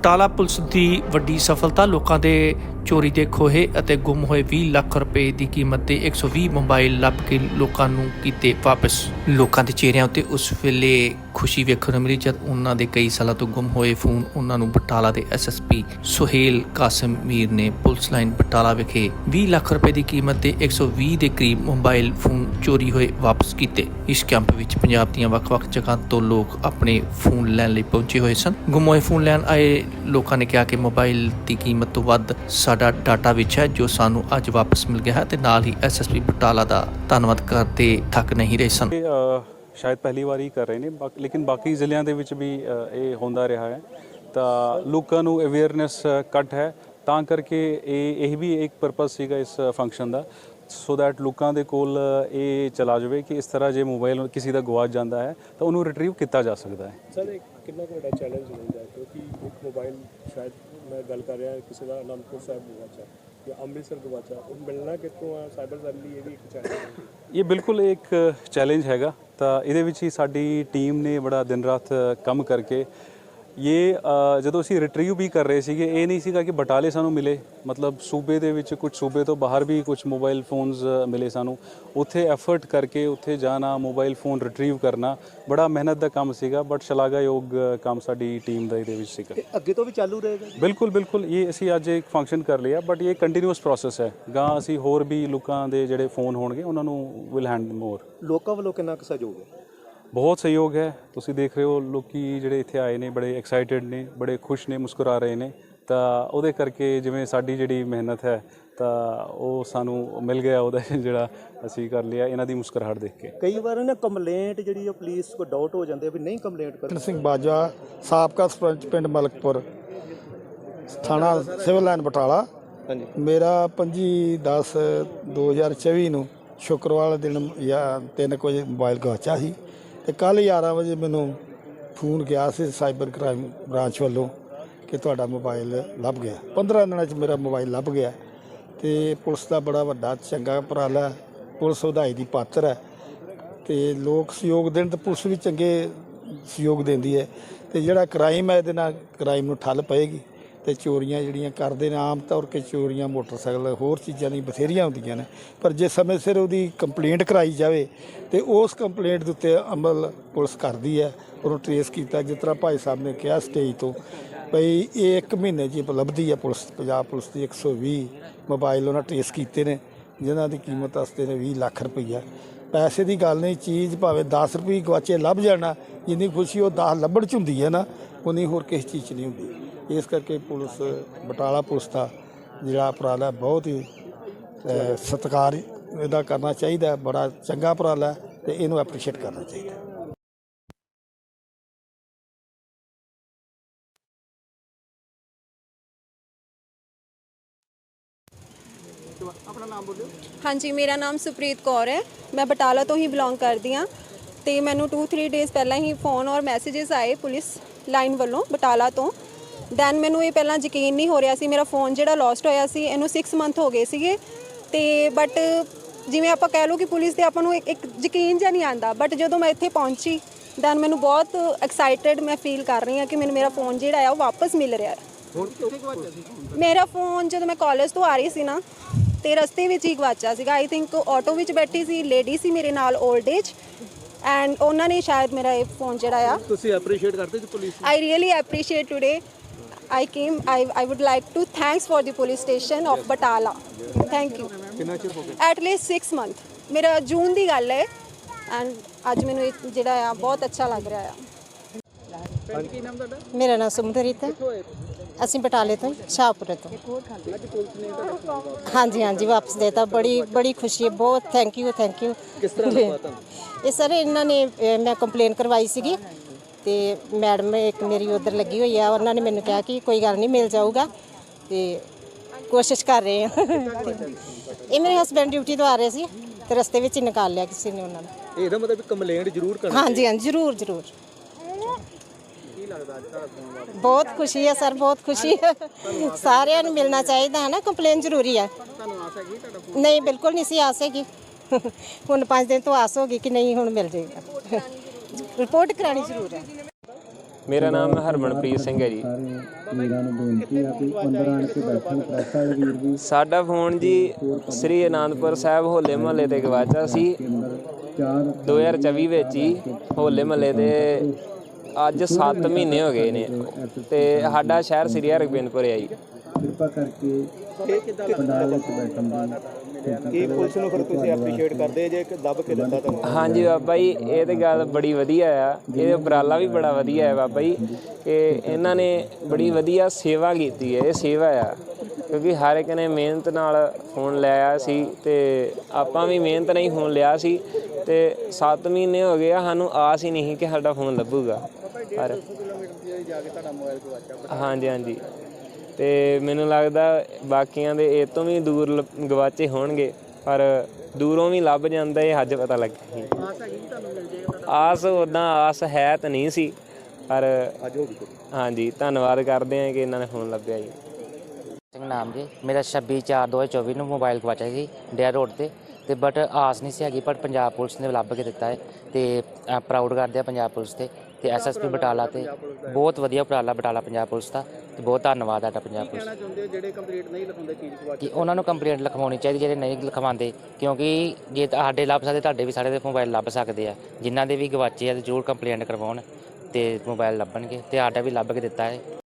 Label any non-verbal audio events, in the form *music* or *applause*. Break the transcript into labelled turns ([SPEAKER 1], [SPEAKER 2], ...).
[SPEAKER 1] Batala police ਦੀ ਵੱਡੀ ਸਫਲਤਾ ਲੋਕਾਂ ਦੇ ਚੋਰੀ ਦੇ ਖੋਹੇ ਅਤੇ ਗੁੰਮ ਹੋਏ 20 ਲੱਖ ਰੁਪਏ ਦੀ ਕੀਮਤ ਦੇ 120 ਮੋਬਾਈਲ ਲੱਭ ਕੇ ਲੋਕਾਂ ਨੂੰ ਕੀਤੇ ਵਾਪਸ। ਲੋਕਾਂ ਦੇ ਚਿਹਰਿਆਂ ਉੱਤੇ ਉਸ ਵੇਲੇ ਖੁਸ਼ੀ ਵੇਖਣ ਨੂੰ ਮਿਲੀ ਜਦ ਉਹਨਾਂ ਦੇ ਕਈ ਸਾਲਾਂ ਤੋਂ ਗੁੰਮ ਹੋਏ ਫੋਨ ਉਹਨਾਂ ਨੂੰ ਬਟਾਲਾ ਦੇ ਐਸਐਸਪੀ ਸੁਹੇਲ ਕਾਸਿਮੀਰ ਨੇ ਪੁਲਿਸ ਲਾਈਨ ਬਟਾਲਾ ਵਿਖੇ 20 ਲੱਖ ਰੁਪਏ ਦੀ ਕੀਮਤ ਦੇ 120 ਦੇ ਕਰੀਬ ਮੋਬਾਈਲ ਫੋਨ ਚੋਰੀ ਹੋਏ ਵਾਪਸ ਕੀਤੇ। ਇਸ ਕੈਂਪ ਵਿੱਚ ਪੰਜਾਬ ਦੀਆਂ ਵੱਖ-ਵੱਖ ਜਗ੍ਹਾ ਤੋਂ ਲੋਕ ਆਪਣੇ ਫੋਨ ਲੈਣ ਲਈ ਪਹੁੰਚੇ ਹੋਏ ਸਨ। ਗੁੰਮ ਹੋਏ ਫੋਨ ਲੈਣ ਆਏ ਲੋਕਾਂ ਨੇ ਕਿਹਾ ਕਿ ਮੋਬਾਈਲ ਦੀ ਕੀਮਤ ਤੋਂ ਵੱਧ ਸਾਡਾ ਡਾਟਾ ਵਿੱਚ ਹੈ, ਜੋ ਸਾਨੂੰ ਅੱਜ ਵਾਪਸ ਮਿਲ ਗਿਆ ਹੈ ਤੇ ਨਾਲ ਹੀ ਐਸਐਸਪੀ ਬਟਾਲਾ ਦਾ ਧੰਨਵਾਦ ਕਰਦੇ ਥੱਕ ਨਹੀਂ ਰਹੇ ਸਨ।
[SPEAKER 2] ਇਹ ਸ਼ਾਇਦ ਪਹਿਲੀ ਵਾਰੀ ਕਰ ਰਹੇ ਨੇ ਬਾਕ- ਲੇਕਿਨ ਬਾਕੀ ਜ਼ਿਲ੍ਹਿਆਂ ਦੇ ਵਿੱਚ ਵੀ ਇਹ ਹੁੰਦਾ ਰਿਹਾ ਹੈ। ਤਾਂ ਲੋਕਾਂ ਨੂੰ ਅਵੇਅਰਨੈਸ ਘੱਟ ਹੈ। ਤਾਂ ਕਰਕੇ ਇਹ ਇਹ ਵੀ ਇੱਕ ਪਰਪਸ ਸੀਗਾ ਇਸ ਫੰਕਸ਼ਨ ਦਾ। ਸੋ ਦੈਟ ਲੋਕਾਂ ਦੇ ਕੋਲ ਇਹ ਚਲਾ ਜਾਵੇ ਕਿ ਇਸ ਤਰ੍ਹਾਂ ਜੇ ਮੋਬਾਈਲ ਕਿਸੇ ਦਾ ਗਵਾਚ ਜਾਂਦਾ ਹੈ ਤਾਂ ਉਹਨੂੰ ਰਿਟਰੀਵ ਕੀਤਾ ਜਾ ਸਕਦਾ ਹੈ।
[SPEAKER 3] ਸਰ ਇਹ ਕਿੰਨਾ ਕੁ ਵੱਡਾ ਚੈਲੰਜ ਹੁੰਦਾ ਹੈ ਕਿਉਂਕਿ ਇੱਕ ਮੋਬਾਈਲ ਸ਼ਾਇਦ ਮੈਂ ਗੱਲ ਕਰ ਰਿਹਾ ਕਿਸੇ ਦਾ ਅਨੰਦਪੁਰ ਸਾਹਿਬ ਗਵਾਚਾ ਜਾਂ ਅੰਮ੍ਰਿਤਸਰ ਗਵਾਚਾ ਉਹ ਮਿਲਣਾ ਕਿੱਥੋਂ ਆ? ਸਾਈਬਰ ਲਈ ਇਹ ਵੀ ਇੱਕ ਚੈਲੰਜ ਹੈ।
[SPEAKER 2] ਇਹ ਬਿਲਕੁਲ ਇੱਕ ਚੈਲੰਜ ਹੈਗਾ। ਤਾਂ ਇਹਦੇ ਵਿੱਚ ਹੀ ਸਾਡੀ ਟੀਮ ਨੇ ਬੜਾ ਦਿਨ ਰਾਤ ਕੰਮ ਕਰਕੇ ਇਹ ਜਦੋਂ ਅਸੀਂ ਰਿਟਰੀਵ ਵੀ ਕਰ ਰਹੇ ਸੀਗੇ ਇਹ ਨਹੀਂ ਸੀਗਾ ਕਿ ਬਟਾਲੇ ਸਾਨੂੰ ਮਿਲੇ। ਮਤਲਬ ਸੂਬੇ ਦੇ ਵਿੱਚ ਕੁਝ ਸੂਬੇ ਤੋਂ ਬਾਹਰ ਵੀ ਕੁਝ ਮੋਬਾਈਲ ਫੋਨਸ ਮਿਲੇ ਸਾਨੂੰ। ਉੱਥੇ ਐਫਰਟ ਕਰਕੇ ਉੱਥੇ ਜਾਣਾ ਮੋਬਾਈਲ ਫੋਨ ਰਿਟਰੀਵ ਕਰਨਾ ਬੜਾ ਮਿਹਨਤ ਦਾ ਕੰਮ ਸੀਗਾ ਬਟ ਸ਼ਲਾਘਾਯੋਗ ਕੰਮ ਸਾਡੀ ਟੀਮ ਦਾ ਇਹਦੇ ਵਿੱਚ ਸੀਗਾ।
[SPEAKER 4] ਅੱਗੇ ਤੋਂ ਵੀ ਚਾਲੂ ਰਹੇਗਾ?
[SPEAKER 2] ਬਿਲਕੁਲ ਬਿਲਕੁਲ। ਇਹ ਅਸੀਂ ਅੱਜ ਇੱਕ ਫੰਕਸ਼ਨ ਕਰ ਲਿਆ ਬਟ ਇਹ ਕੰਟੀਨਿਊਸ ਪ੍ਰੋਸੈਸ ਹੈ। ਗਾਂ ਅਸੀਂ ਹੋਰ ਵੀ ਲੋਕਾਂ ਦੇ ਜਿਹੜੇ ਫੋਨ ਹੋਣਗੇ ਉਹਨਾਂ ਨੂੰ ਵਿਲ ਹੈਂਡ ਮੋਰ
[SPEAKER 4] ਲੋਕਾਂ ਵੱਲੋਂ ਕਿੰਨਾ ਕੁ ਸਹਿਯੋਗ ਹੈ?
[SPEAKER 2] ਬਹੁਤ ਸਹਿਯੋਗ ਹੈ। ਤੁਸੀਂ ਦੇਖ ਰਹੇ ਹੋ ਲੋਕੀ ਜਿਹੜੇ ਇੱਥੇ ਆਏ ਨੇ ਬੜੇ ਐਕਸਾਈਟਿਡ ਨੇ ਬੜੇ ਖੁਸ਼ ਨੇ ਮੁਸਕਰਾ ਰਹੇ ਨੇ। ਤਾਂ ਉਹਦੇ ਕਰਕੇ ਜਿਵੇਂ ਸਾਡੀ ਜਿਹੜੀ ਮਿਹਨਤ ਹੈ ਤਾਂ ਉਹ ਸਾਨੂੰ ਮਿਲ ਗਿਆ ਉਹਦਾ *laughs* ਜਿਹੜਾ ਅਸੀਂ ਕਰ ਲਿਆ ਇਹਨਾਂ ਦੀ ਮੁਸਕਰਾਹਟ ਦੇਖ ਕੇ।
[SPEAKER 4] ਕਈ ਵਾਰ ਨਾ ਕੰਪਲੇਂਟ ਜਿਹੜੀ ਆ ਪੁਲਿਸ ਕੋ ਡਾਊਟ ਹੋ ਜਾਂਦੇ ਵੀ ਨਹੀਂ ਕੰਪਲੇਂਟ ਕਰ
[SPEAKER 5] ਸਿੰਘ ਬਾਜਵਾ ਸਾਬਕਾ ਸਰਪੰਚ ਪਿੰਡ ਮਲਕਪੁਰ ਥਾਣਾ ਸਿਵਲ ਲਾਈਨ ਬਟਾਲਾ।
[SPEAKER 4] ਹਾਂਜੀ।
[SPEAKER 5] ਮੇਰਾ 25 10 2024 ਨੂੰ ਸ਼ੁੱਕਰਵਾਰ ਦਿਨ ਜਾਂ 3 ਵਜੇ ਮੋਬਾਈਲ ਗਵਾਚਾ ਸੀ। ਤੇ ਕੱਲ 11 ਵਜੇ ਮੈਨੂੰ ਫੋਨ ਗਿਆ ਸੀ ਸਾਈਬਰ ਕ੍ਰਾਈਮ ਬ੍ਰਾਂਚ ਵੱਲੋਂ ਕਿ ਤੁਹਾਡਾ ਮੋਬਾਈਲ ਲੱਭ ਗਿਆ। 15 ਦਿਨਾਂ 'ਚ ਮੇਰਾ ਮੋਬਾਈਲ ਲੱਭ ਗਿਆ ਤੇ ਪੁਲਿਸ ਦਾ ਬੜਾ ਵੱਡਾ ਚੰਗਾ ਉਪਰਾਲਾ ਪੁਲਿਸ ਵਧਾਈ ਦੀ ਪਾਤਰ ਹੈ ਤੇ ਲੋਕ ਸਹਿਯੋਗ ਦੇਣ ਤੇ ਪੁਲਿਸ ਵੀ ਚੰਗੇ ਸਹਿਯੋਗ ਦਿੰਦੀ ਹੈ ਤੇ ਜਿਹੜਾ ਕ੍ਰਾਈਮ ਹੈ ਇਹਦੇ ਨਾਲ ਕ੍ਰਾਈਮ ਨੂੰ ਠੱਲ ਪਏਗੀ। ਤੇ ਚੋਰੀਆਂ ਜਿਹੜੀਆਂ ਕਰਦੇ ਨੇ, ਆਮ ਤੌਰ ਤੇ ਚੋਰੀਆਂ ਮੋਟਰਸਾਈਕਲ, ਹੋਰ ਚੀਜ਼ਾਂ ਦੀ ਬਥੇਰੀਆਂ ਹੁੰਦੀਆਂ ਨੇ। ਪਰ ਜੇ ਸਮੇਂ ਸਿਰ ਉਹਦੀ ਕੰਪਲੇਂਟ ਕਰਾਈ ਜਾਵੇ, ਤੇ ਉਸ ਕੰਪਲੇਂਟ ਦੇ ਉੱਤੇ ਅਮਲ ਪੁਲਿਸ ਕਰਦੀ ਹੈ ਉਹਨੂੰ ਟਰੇਸ ਕੀਤਾ ਜਿਸ ਤਰ੍ਹਾਂ ਭਾਈ ਸਾਹਿਬ ਨੇ ਕਿਹਾ ਸਟੇਜ ਤੋਂ ਭਈ ਇਹ ਇੱਕ ਮਹੀਨੇ 'ਚ ਹੀ ਉਪਲਬਧੀ ਹੈ ਪੁਲਿਸ, ਪੰਜਾਬ ਪੁਲਿਸ ਦੀ 120 ਮੋਬਾਈਲ ਉਹਨਾਂ ਟਰੇਸ ਕੀਤੇ ਨੇ, ਜਿਨ੍ਹਾਂ ਦੀ ਕੀਮਤ ਵਾਸਤੇ ਨੇ 20 ਲੱਖ ਰੁਪਈਆ। ਪੈਸੇ ਦੀ ਗੱਲ ਨਹੀਂ, ਚੀਜ਼ ਭਾਵੇਂ 10 ਰੁਪਏ ਗਵਾਚੇ ਲੱਭ ਜਾਣਾ ਜਿੰਨੀ ਖੁਸ਼ੀ ਉਹ 10 ਲੱਭਣ ਚ ਹੁੰਦੀ ਹੈ ਨਾ ਉਨੀ ਹੋਰ ਕਿਸੇ ਚੀਜ਼ 'ਚ ਨਹੀਂ ਹੁੰਦੀ। ਇਸ ਕਰਕੇ ਪੁਲਿਸ ਬਟਾਲਾ ਪੁਲਿਸ ਦਾ ਜਿਹੜਾ ਉਪਰਾਲਾ ਹੈ, ਬਹੁਤ ਹੀ ਅਹ, ਸਤਿਕਾਰ ਇਹਦਾ ਕਰਨਾ ਚਾਹੀਦਾ ਹੈ। ਬੜਾ ਚੰਗਾ ਉਪਰਾਲਾ ਹੈ ਤੇ ਇਹਨੂੰ ਐਪਰੀਸ਼ੀਏਟ ਕਰਨਾ ਚਾਹੀਦਾ ਹੈ।
[SPEAKER 6] ਹਾਂਜੀ ਮੇਰਾ ਨਾਮ ਸੁਪ੍ਰੀਤ ਕੌਰ ਹੈ ਮੈਂ ਬਟਾਲਾ ਤੋਂ ਹੀ ਬਿਲੋਂਗ ਕਰਦੀ ਹਾਂ ਤੇ ਮੈਨੂੰ 2-3 ਡੇਜ਼ ਪਹਿਲਾਂ ਹੀ ਫੋਨ ਔਰ ਮੈਸੇजेस ਆਏ ਪੁਲਿਸ ਲਾਈਨ ਵੱਲੋਂ ਬਟਾਲਾ ਤੋਂ ਦੈਨ ਮੈਨੂੰ ਇਹ ਪਹਿਲਾਂ ਯਕੀਨ ਨਹੀਂ ਹੋ ਰਿਹਾ ਸੀ ਮੇਰਾ ਫੋਨ ਜਿਹੜਾ ਲੋਸਟ ਹੋਇਆ ਸੀ ਇਹਨੂੰ 6 ਮੰਥ ਹੋ ਗਏ ਸੀਗੇ। ਤੇ ਬਟ ਜਿਵੇਂ ਆਪਾਂ ਕਹਿ ਲਓ ਕਿ ਪੁਲਿਸ ਤੇ ਆਪਾਂ ਨੂੰ ਇੱਕ ਯਕੀਨ ਜਿਹਾ ਨਹੀਂ ਆਂਦਾ ਬਟ ਜਦੋਂ ਮੈਂ ਇੱਥੇ ਪਹੁੰਚੀ ਦੈਨ ਮੈਨੂੰ ਬਹੁਤ ਐਕਸਾਈਟਿਡ ਮੈਂ ਫੀਲ ਕਰ ਰਹੀ ਹਾਂ ਕਿ ਮੈਨੂੰ ਮੇਰਾ ਫੋਨ ਜਿਹੜਾ ਆ ਉਹ ਵਾਪਸ ਮਿਲ ਰਿਹਾ ਹੈ। ਮੇਰਾ ਫੋਨ ਜਦੋਂ ਮੈਂ ਕਾਲਜ ਤੋਂ ਆ ਰਹੀ ਸੀ ਨਾ ਤੇ ਰਸਤੇ ਵਿੱਚ ਹੀ ਗਵਾਚਾ ਸੀਗਾ। ਆਈ ਥਿੰਕ ਆਟੋ ਵਿੱਚ ਬੈਠੀ ਸੀ ਲੇਡੀ ਸੀ ਮੇਰੇ ਨਾਲ 올ਡ ਏਜ ਐਂਡ ਉਹਨਾਂ ਨੇ ਸ਼ਾਇਦ ਮੇਰਾ ਇਹ ਫੋਨ ਜਿਹੜਾ ਆ
[SPEAKER 4] ਤੁਸੀਂ ਐਪਰੀਸ਼ੀਏਟ ਕਰਦੇ ਜੀ police
[SPEAKER 6] I really appreciate today I came I I would like to thanks for the police station of Batala. Thank you.
[SPEAKER 4] ਕਿੰਨਾ ਚਿਰ ਹੋ ਗਿਆ
[SPEAKER 6] at least 6 month. ਮੇਰਾ ਜੂਨ ਦੀ ਗੱਲ ਹੈ ਐਂਡ ਅੱਜ ਮੈਨੂੰ ਇਹ ਜਿਹੜਾ ਆ ਬਹੁਤ ਅੱਛਾ ਲੱਗ ਰਿਹਾ ਆ
[SPEAKER 7] ਮੇਰਾ ਨਾਮ ਸੁਮਦਰੀਤ ਹੈ ਅਸੀਂ ਬਟਾਲੇ ਤੋਂ ਸ਼ਾਹਪੁਰੇ ਤੋਂ ਹਾਂਜੀ ਹਾਂਜੀ ਵਾਪਸ ਦੇਤਾ ਬੜੀ ਬੜੀ ਖੁਸ਼ੀ ਹੈ ਬਹੁਤ ਥੈਂਕ ਯੂ ਥੈਂਕ ਯੂ
[SPEAKER 4] ਕਿਸ ਤਰ੍ਹਾਂ ਲੱਗਾ ਤੁਹਾਨੂੰ
[SPEAKER 7] ਇਹ ਸਰ ਇਹਨਾਂ ਨੇ ਅਹ, ਮੈਂ ਕੰਪਲੇਨ ਕਰਵਾਈ ਸੀਗੀ ਤੇ ਮੈਡਮ ਇੱਕ ਮੇਰੀ ਉਧਰ ਲੱਗੀ ਹੋਈ ਆ ਉਹਨਾਂ ਨੇ ਮੈਨੂੰ ਕਿਹਾ ਕਿ ਕੋਈ ਗੱਲ ਨਹੀਂ ਮਿਲ ਜਾਊਗਾ ਤੇ ਕੋਸ਼ਿਸ਼ ਕਰ ਰਹੇ ਹਾਂ। ਇਹ ਮੇਰੇ ਹਸਬੰਡ ਡਿਊਟੀ ਤੋਂ ਆ ਰਹੇ ਸੀ ਤੇ ਰਸਤੇ ਵਿੱਚ ਹੀ ਨਿਕਾਲ ਲਿਆ ਕਿਸੇ ਨੇ ਉਹਨਾਂ ਨੂੰ।
[SPEAKER 4] ਇਹਦਾ ਮਤਲਬ ਕੰਪਲੇਂਟ ਜ਼ਰੂਰ ਕਰਨਾ
[SPEAKER 7] ਹਾਂਜੀ ਹਾਂਜੀ ਜ਼ਰੂਰ ਜ਼ਰੂਰ। ਬਹੁਤ ਖੁਸ਼ੀ ਹੈ ਸਰ ਬਹੁਤ ਖੁਸ਼ੀ ਹੈ ਸਾਰਿਆਂ ਨੂੰ ਮਿਲਣਾ ਚਾਹੀਦਾ ਹੈ ਨਾ ਕੰਪਲੇਨ ਜ਼ਰੂਰੀ ਹੈ ਨਹੀਂ ਬਿਲਕੁਲ ਨਹੀਂ ਸੀ ਆਸ ਹੈਗੀ। ਹੁਣ 5 ਦਿਨ ਤੋਂ ਆਸ ਹੋ ਗਈ ਕਿ ਨਹੀਂ ਹੁਣ ਮਿਲ ਜਾਏਗਾ। ਰਿਪੋਰਟ ਕਰਾਣੀ ਜ਼ਰੂਰ ਹੈ।
[SPEAKER 8] ਮੇਰਾ ਨਾਮ ਹਰਮਨਪ੍ਰੀਤ ਸਿੰਘ ਹੈ ਜੀ। ਸਾਡਾ ਫੋਨ ਜੀ ਸ੍ਰੀ ਅਨੰਦਪੁਰ ਸਾਹਿਬ ਹੋਲੇ ਮਹੱਲੇ ਤੇ ਗਵਾਚਾ ਸੀ। 2024 ਵਿੱਚ ਹੀ ਹੋਲੇ ਮਹੱਲੇ ਦੇ ਅੱਜ 7 ਮਹੀਨੇ ਹੋ ਗਏ ਨੇ ਤੇ ਸਾਡਾ ਸ਼ਹਿਰ ਸ੍ਰੀ ਹਰਗੋਬਿੰਦਪੁਰ ਹੈ ਜੀ।
[SPEAKER 4] ਕੀ ਪੁਲਿਸ ਨੂੰ ਫਿਰ ਤੁਸੀਂ ਐਪਰੀਸ਼ੀਏਟ ਕਰਦੇ ਜੇ ਕਿ ਦੱਬ ਕੇ ਦਿੱਤਾ ਤੁਹਾਨੂੰ?
[SPEAKER 8] ਹਾਂਜੀ ਬਾਬਾ ਜੀ ਇਹ ਤੇ ਗੱਲ ਬੜੀ ਵਧੀਆ ਆ। ਇਹ ਉਪਰਾਲਾ ਵੀ ਬੜਾ ਵਧੀਆ ਹੈ ਬਾਬਾ ਜੀ। ਕਿ ਇਹਨਾਂ ਨੇ ਬੜੀ ਵਧੀਆ ਸੇਵਾ ਕੀਤੀ ਹੈ ਇਹ ਸੇਵਾ ਆ। ਕਿਉਂਕਿ ਹਰ ਇੱਕ ਨੇ ਮਿਹਨਤ ਨਾਲ ਫੋਨ ਲਿਆ ਸੀ ਤੇ ਆਪਾਂ ਵੀ ਮਿਹਨਤ ਨਾਲ ਹੀ ਫੋਨ ਲਿਆ ਸੀ ਤੇ 7 ਮਹੀਨੇ ਹੋ ਗਏ ਆ ਸਾਨੂੰ ਆਸ ਹੀ ਨਹੀਂ ਕਿ ਸਾਡਾ ਫੋਨ ਲੱਭੂਗਾ। ਪਰ ਹਾਂਜੀ ਹਾਂਜੀ। ਤੇ ਮੈਨੂੰ ਲੱਗਦਾ ਬਾਕੀਆਂ ਦੇ ਇਹ ਤੋਂ ਵੀ ਦੂਰ ਲ- ਗਵਾਚੇ ਹੋਣਗੇ ਪਰ ਦੂਰੋਂ ਵੀ ਲੱਭ ਜਾਂਦਾ ਇਹ ਅੱਜ ਪਤਾ ਲੱਗਾ ਆਸ ਉਦਾਂ ਆਸ ਹੈ ਤਾਂ ਨਹੀਂ ਸੀ ਪਰ
[SPEAKER 4] ਅੱਜ ਹੋ ਗਈ
[SPEAKER 8] ਹਾਂਜੀ ਧੰਨਵਾਦ ਕਰਦੇ ਹਾਂ ਕਿ ਇਹਨਾਂ ਨੇ ਫੋਨ ਲੱਭਿਆ ਜੀ।
[SPEAKER 9] ਸਿੰਘ ਨਾਮ ਜੀ ਮੇਰਾ 26 4 2024 ਨੂੰ ਮੋਬਾਈਲ ਗਵਾਚਿਆ ਸੀ ਡੇਅਰ ਰੋਡ ਤੇ ਤੇ ਬਟ ਆਸ ਨਹੀਂ ਸੀ ਹੈਗੀ ਪਰ ਪੰਜਾਬ ਪੁਲਿਸ ਨੇ ਲੱਭ ਕੇ ਦਿੱਤਾ ਹੈ। ਤੇ ਪ੍ਰਾਊਡ ਕਰਦੇ ਆ ਪੰਜਾਬ ਪੁਲਿਸ ਤੇ ਤੇ ਐਸਐਸਪੀ ਬਟਾਲਾ ਤੇ ਬਹੁਤ ਵਧੀਆ ਉਪਰਾਲਾ ਬਟਾਲਾ ਪੰਜਾਬ ਪੁਲਿਸ ਦਾ ਤੇ ਬਹੁਤ ਧੰਨਵਾਦ ਤੁਹਾਡਾ ਪੰਜਾਬ ਪੁਲਿਸ ਦਾ।
[SPEAKER 4] ਚਾਹੁੰਦੇ ਹੋ? ਜਿਹੜੇ ਕੰਪਲੀਟ ਨਹੀਂ ਲਿਖਾਉਂਦੇ ਚੀਜ਼
[SPEAKER 9] ਕਿ ਉਹਨਾਂ ਨੂੰ ਕੰਪਲੇਂਟ ਲਿਖਵਾਉਣੀ ਚਾਹੀਦੀ ਜਿਹੜੇ ਨਹੀਂ ਲਿਖਵਾਉਂਦੇ ਕਿਉਂਕਿ ਜੇ ਤੁਹਾਡੇ ਲੱਭ ਸਕਦੇ ਤੁਹਾਡੇ ਵੀ ਸਾਰੇ ਦੇ ਮੋਬਾਈਲ ਲੱਭ ਸਕਦੇ ਆ। ਜਿਨ੍ਹਾਂ ਦੇ ਵੀ ਗਵਾਚੇ ਆ ਤੇ ਜ਼ਰੂਰ ਕੰਪਲੇਂਟ ਕਰਵਾਉਣ ਤੇ ਮੋਬਾਈਲ ਲੱਭਣਗੇ ਤੇ ਸਾਡਾ ਵੀ ਲੱਭ ਕੇ ਦਿੱਤਾ ਹੈ।